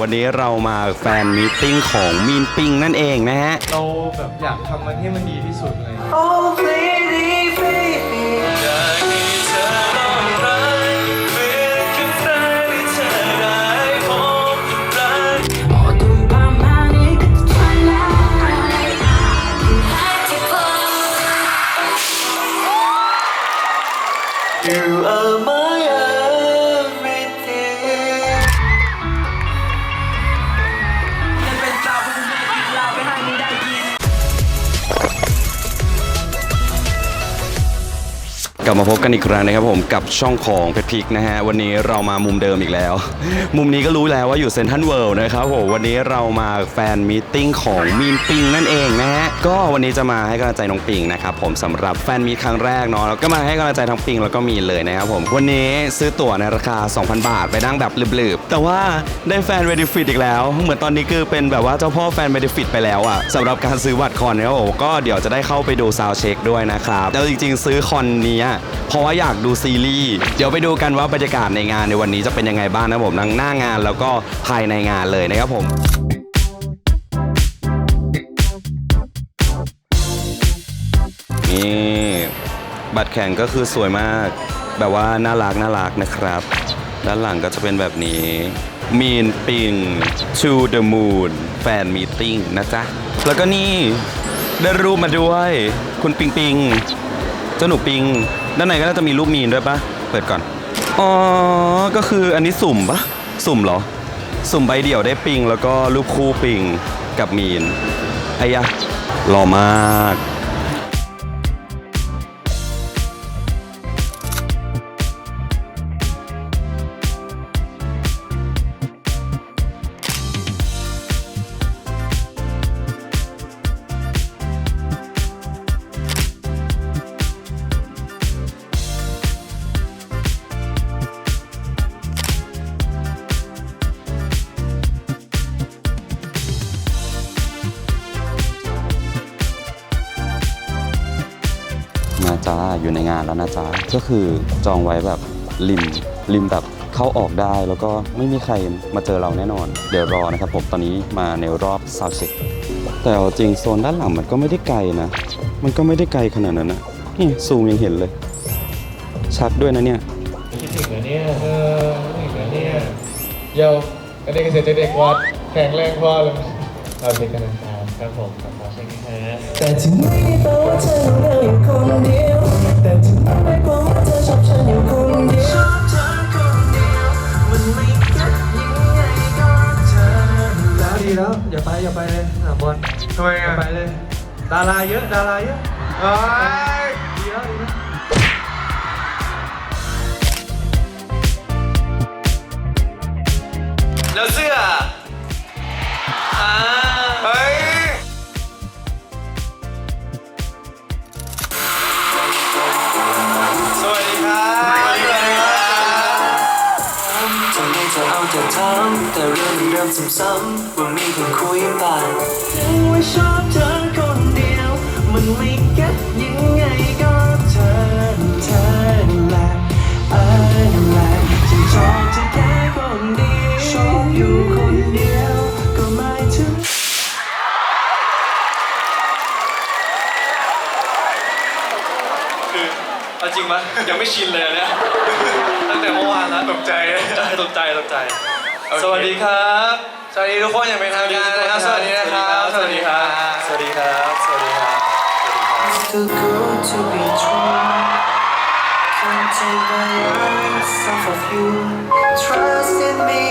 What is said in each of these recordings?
วันนี้เรามาแฟนมีตติ้งของมีนปิงนั่นเองนะฮะ เราแบบอยากทำมันให้มันดีที่สุดเลย Oh, baby, baby. อยากให้เธอต้องรักเหมือนกับแฟนที่เธอได้พบรัก 어두운 밤하늘 끝 twilight. You are my ลับมาพบกันอีกครั้งนะครับผมกับช่องของเพชรพิกนะฮะวันนี้เรามามุมเดิมอีกแล้ว มุมนี้ก็รู้แล้วว่าอยู่เซนทันเวิลด์นะครับผมวันนี้เรามาแฟนมีตติ้งของมีนปิงนั่นเองนะฮะก็วันนี้จะมาให้กำลังใจน้องปิงนะครับผมสำหรับแฟนมีครั้งแรกเนาะแล้วก็มาให้กำลังใจทั้งปิงแล้วก็มีเลยนะครับผมวันนี้ซื้อตั๋วในราคา 2,000 บาทไปนั่งแบบลืบๆแต่ว่าได้แฟนเบนฟิตอีกแล้ว เหมือนตอนนี้คือเป็นแบบว่าเจ้าพ่อแฟนเบนฟิตไปแล้วอะสำหรับการซื้อบัตรคอนนะครับผมก็เดี๋ยวจะได้เข้าไปดูซาวเช็คด้วยนะครับแล้วจริง ๆ ซื้อคอนนี้เพราะว่าอยากดูซีรีส์ เดี๋ยวไปดูกันว่าบรรยากาศในงานในวันนี้จะเป็นยังไงบ้างนะผมทั้งหน้างานแล้วก็ภายในงานเลยนะครับผมนี่บัตรแข่งก็คือสวยมาก แบบว่าน่ารักน่ารักนะครับ ด้านหลังก็จะเป็นแบบนี้ Mean Ping to the Moon Fan Meeting นะจ๊ะ แล้วก็นี่ได้รูปมาด้วย คุณปิงปิงเจ้าหนูปิง ด้านในก็น่าจะมีรูปมีนด้วยปะเปิดก่อน อ๋อ ก็คืออันนี้สุ่มปะสุ่มเหรอ สุ่มใบเดี่ยวได้ปิง แล้วก็รูปคู่ปิงกับมีนไอ้ยะหล่อมาก อยู่ในงานแล้วนะจ๊ะก็คือจองไว้แบบริมริมแบบเข้าออกได้แล้วก็ไม่มีใครมาเจอเราแน่นอน เดี๋ยวรอนะครับผมตอนนี้มาในรอบซาวเช็คแต่เอาจริงโซนด้านหลังมันก็ไม่ได้ไกลนะ มันก็ไม่ได้ไกลขนาดนั้นนะนี่ซูมยังเห็นเลย ชัดด้วยนะเนี่ยคิดถึงเหรอเนี่ยเออคิดถึงเหรอเนี่ยเยาวกระเด็กเกษตรเด็กวัดแข็งแรงพอเลยเราเป็นกันนะครับครับผมครับขอเช็คนะฮะแต่ถึงไม่ได้แปลว่าเธอเหงาอยู่ ดาราเยอะดาราเยอะเอ้ยดีแล้วดีแล้วแล้วเสื้ออ่าเฮ้ยสวัสดีครับสวัสดีครับ ทำไมเธอเอาแต่ถามแต่เรื่องเดิมซ้ำๆว่ามี ชินเลยอันเนี่ยตั้งแต่เมื่อวานแล้วตกใจตกใจตกใจสวัสดีครับ สวัสดีทุกคนอย่างเป็นทางการนะครับ สวัสดีนะครับ สวัสดีครับ สวัสดีครับ สวัสดีครับ too good to be true. Can't take my eyes off of you. Trust in me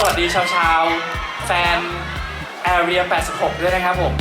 สวัสดีชาวชาวแฟน Area 86 ด้วยนะครับผม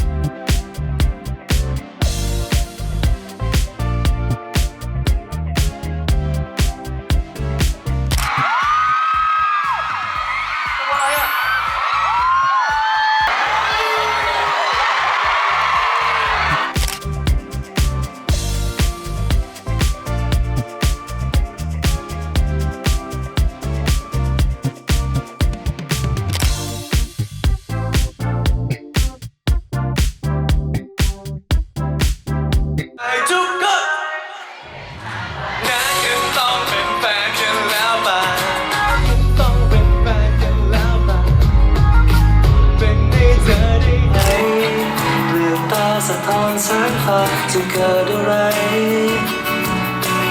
ฟ้าจะเกิดอะไร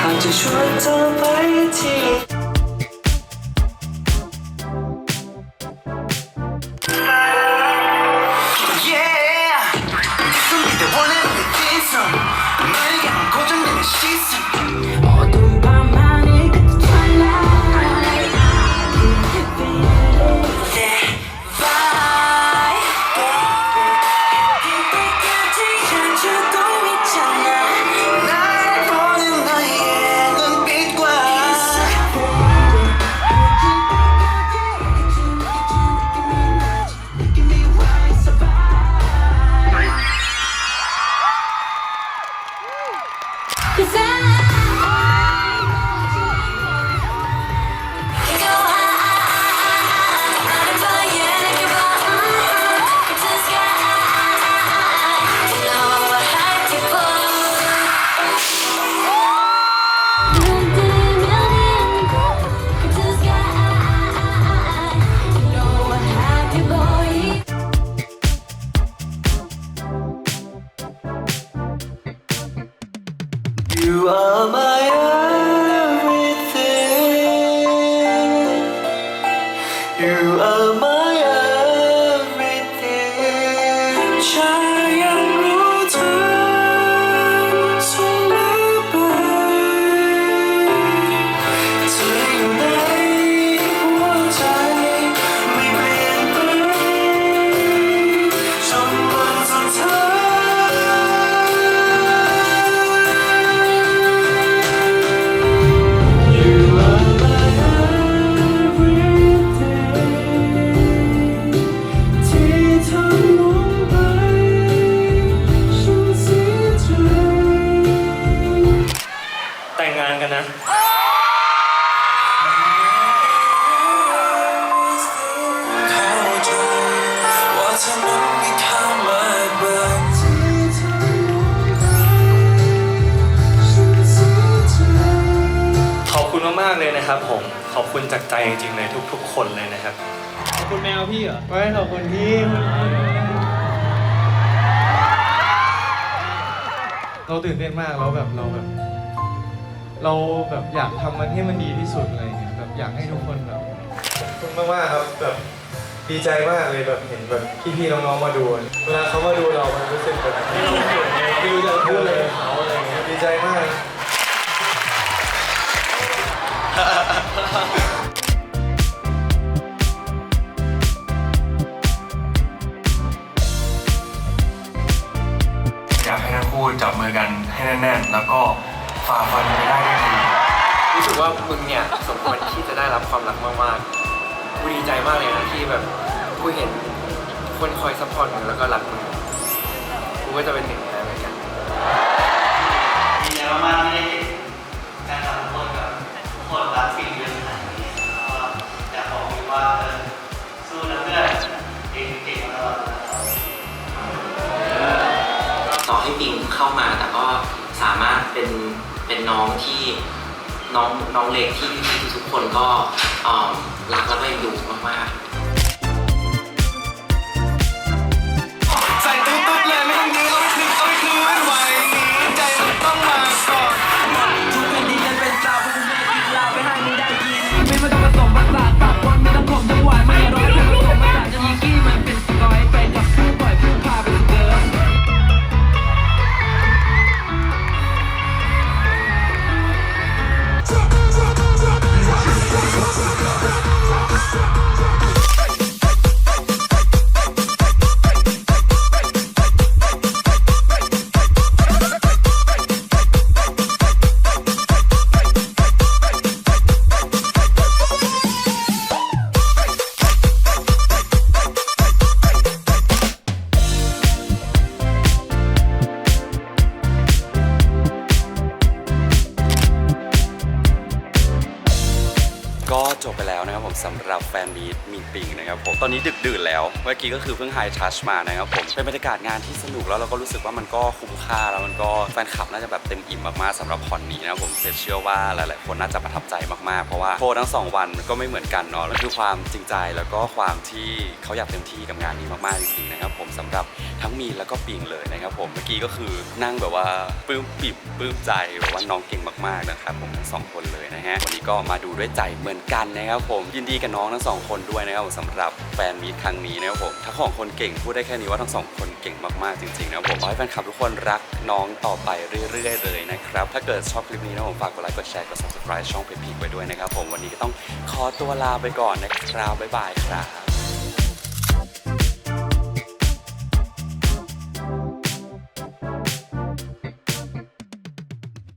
หากจะชวนเธอไปที่ You are my มากๆเลยนะครับผมขอบคุณจากใจจริงๆเลยทุก ๆ คนเลยนะครับ ขอบคุณแมวพี่เหรอไม่ขอบคุณที่เราตื่นเต้นมากแล้วแบบเราแบบ เราแบบอยากทำมันให้มันดีที่สุดอะไรเงี้ยแบบอยากให้ทุกคนแบบขอบคุณมากมากๆครับแบบดีใจมากเลยแบบเห็นแบบพี่ๆน้องๆมาดูเวลาเขามาดูเรามันรู้สึกแบบไม่รู้ไม่รู้จะพูดอะไรกับเขาอะไรเงี้ยดีใจมาก อยากให้ทั้งคู่จับมือกันให้แน่นๆ แล้วก็ฝ่าฟันไปได้ด้วยดีรู้สึกว่ามึงเนี่ยสมควรที่จะได้รับความรักมากๆกูดีใจมากเลยนะที่แบบกูเห็นคนคอยซัพพอร์ตมึงแล้วก็รักมึงกูก็จะเป็นหนึ่งในนั้นเหมือนกัน ดีใจมากๆที่ได้ ว่าเออสู้นะเพื่อนเก่งเก่งมาตลอดต่อให้ปิงเข้ามาแต่ก็สามารถเป็นเป็นน้องที่น้องน้องเล็กที่ทุกคนก็รักแล้วก็เอ็นดูมากๆ จบไปแล้วนะครับผมสำหรับแฟนมีตมีปิงนะครับผมตอนนี้ดึกดื่นแล้วเมื่อกี้ก็คือเพิ่งไฮทัชมานะครับผมเป็นบรรยากาศงานที่สนุกแล้วเราก็รู้สึกว่ามันก็คุ้มค่าแล้วมันก็แฟนคลับน่าจะแบบเต็มอิ่มมากๆสำหรับคอนนี้นะครับผมเชื่อว่าหลายๆคนน่าจะประทับใจมากๆเพราะว่าโชว์ทั้งสองวันมันก็ไม่เหมือนกันเนาะแล้วคือความจริงใจแล้วก็ความที่เขาอยากเต็มที่กับงานนี้มากๆจริงๆนะครับผมสำหรับทั้งมีนแล้วก็ปิงเลยนะครับผมเมื่อกี้ก็คือนั่งแบบว่าปลื้มปิบปลื้มใจแบบว่าน้องเก่งมากๆนะครับผมทั้งสองคนเลยนะฮะวันนี้ก็มาดูด้วยใจเหมือนกันนะครับผมยินดีกับน้องทั้งสองคนด้วยนะครับผมสำหรับแฟนมีทครั้งนี้นะครับผมทั้งของคนเก่งพูดได้แค่นี้ว่าทั้งสองคนเก่งมากๆจริงๆนะครับผมขอให้แฟนคลับทุกคนรักน้องต่อไปเรื่อย ๆ เลยนะครับถ้าเกิดชอบคลิปนี้นะผมฝากกดไลค์กดแชร์กด subscribe ช่องเพจพีกไว้ด้วยนะครับผมวันนี้ก็ต้องขอตัวลาไปก่อนนะครับบ๊ายบายครับ